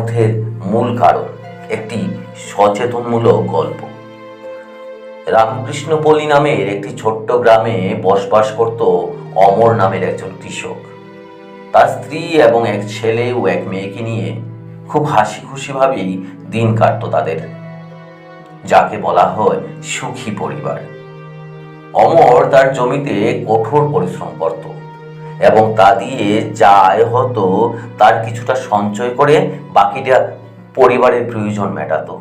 অনর্থের মূল কারণ একটি সচেতনমূলক গল্প। রামকৃষ্ণপল্লী নামের একটি ছোট্ট গ্রামে বসবাস করত অমর নামের একজন কৃষক। তার স্ত্রী এবং এক ছেলে ও এক মেয়েকে নিয়ে খুব হাসি খুশিভাবেই দিন কাটতো তাদের। যাকে বলা হয় সুখী পরিবার। অমর তার জমিতে কঠোর পরিশ্রম করত। এবং তা দিয়ে যা আয় হতো, তার কিছুটা সঞ্চয় করে বাকিটা পরিবারের প্রয়োজন মেটাতো।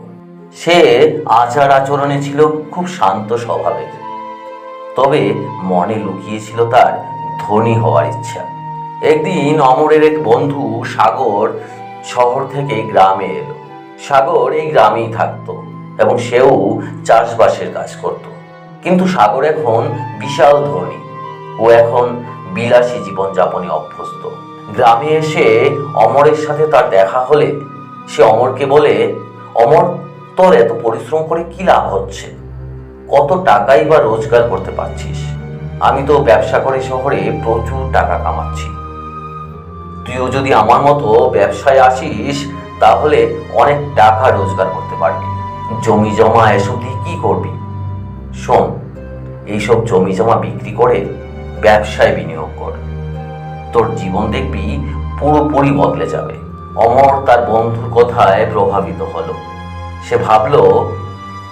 সে আচার আচরণে ছিল খুব শান্ত স্বভাবের। তবে মনে লুকিয়েছিল তার ধনী হওয়ার ইচ্ছা। একদিন অমরের এক বন্ধু সাগর শহর থেকে গ্রামে এলো। সাগর এই গ্রামেই থাকতো এবং সেও চাষবাসের কাজ করত। কিন্তু সাগর এখন বিশাল ধনী। ও এখন বিলাসী জীবনযাপনে অভ্যস্ত। গ্রামে এসে অমরের সাথে তার দেখা হলে সে অমরকে বলে, অমর, তোর এত পরিশ্রম করে কি লাভ হচ্ছে? কত টাকাই বা রোজগার করতে পারছিস? আমি তো ব্যবসা করে শহরে প্রচুর টাকা কামাচ্ছি। তুইও যদি আমার মতো ব্যবসায় আসিস, তাহলে অনেক টাকা রোজগার করতে পারবি। জমি জমা এসব দিয়ে কি করবি? শোন, এইসব জমি জমা বিক্রি করে ব্যবসায় বিনিয়োগ কর। তোর জীবন দেখবি পুরোপুরি বদলে যাবে। অমর তার বন্ধুর কথায় প্রভাবিত হলো। সে ভাবলো,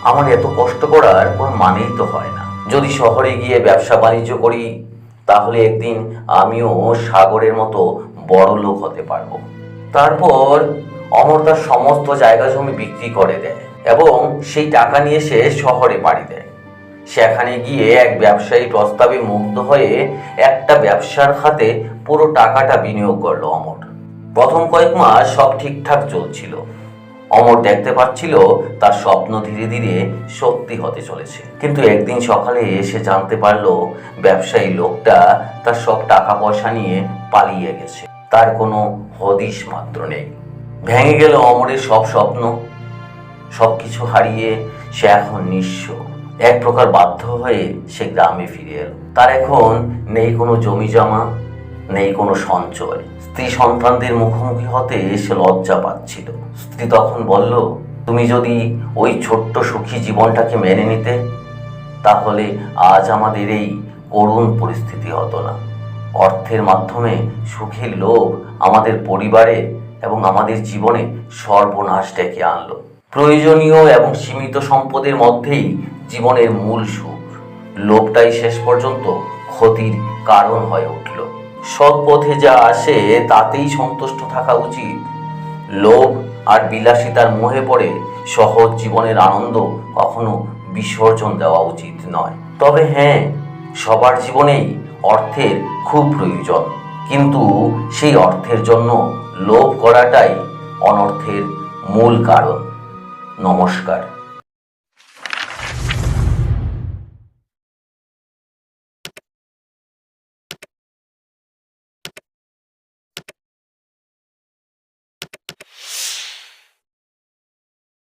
আমার এত কষ্ট করার কোনো মানেই তো হয় না। যদি শহরে গিয়ে ব্যবসা বাণিজ্য করি, তাহলে একদিন আমিও সাগরের মতো বড় লোক হতে পারব। তারপর অমর তার সমস্ত জায়গা জমি বিক্রি করে দেয় এবং সেই টাকা নিয়ে সে শহরে পাড়ি দেয়। সেখানে গিয়ে এক ব্যবসায়ী প্রস্তাবে মুগ্ধ হয়ে একটা ব্যবসার খাতে পুরো টাকাটা বিনিয়োগ করল অমর। প্রথম কয়েক মাস সব ঠিকঠাক চলছিল। অমর দেখতে পাচ্ছিল তার স্বপ্ন ধীরে ধীরে সত্যি হতে চলেছে। কিন্তু একদিন সকালে এসে জানতে পারল, ব্যবসায়ী লোকটা তার সব টাকা পয়সা নিয়ে পালিয়ে গেছে। তার কোনো হদিশ মাত্র নেই। ভেঙে গেল অমরের সব স্বপ্ন। সবকিছু হারিয়ে সে এখন নিঃস্ব। এক প্রকার বাধ্য হয়ে সে গ্রামে ফিরে এলো। তার এখন নেই কোনো জমি জমা, নেই কোনো সঞ্চয়। স্ত্রী সন্তানদের মুখোমুখি হতে সে লজ্জা পাচ্ছিল। স্ত্রী তখন বলল, তুমি যদি ওই ছোট্ট সুখী জীবনটাকে মেনে নিতে, তাহলে আজ আমাদের এই করুণ পরিস্থিতি হতো না। অর্থের মাধ্যমে সুখের লোভ আমাদের পরিবারে এবং আমাদের জীবনে সর্বনাশ ডেকে আনলো। প্রয়োজনীয় এবং সীমিত সম্পদের মধ্যেই জীবনের মূল সুখ। লোভটাই শেষ পর্যন্ত ক্ষতির কারণ হয়ে উঠল। সৎ পথে যা আসে, তাতেই সন্তুষ্ট থাকা উচিত। লোভ আর বিলাসিতার মোহে পড়ে সহজ জীবনের আনন্দ কখনো বিসর্জন দেওয়া উচিত নয়। তবে হ্যাঁ সবার জীবনেই অর্থের খুব প্রয়োজন। কিন্তু সেই অর্থের জন্য লোভ করাটাই অনর্থের মূল কারণ। নমস্কার।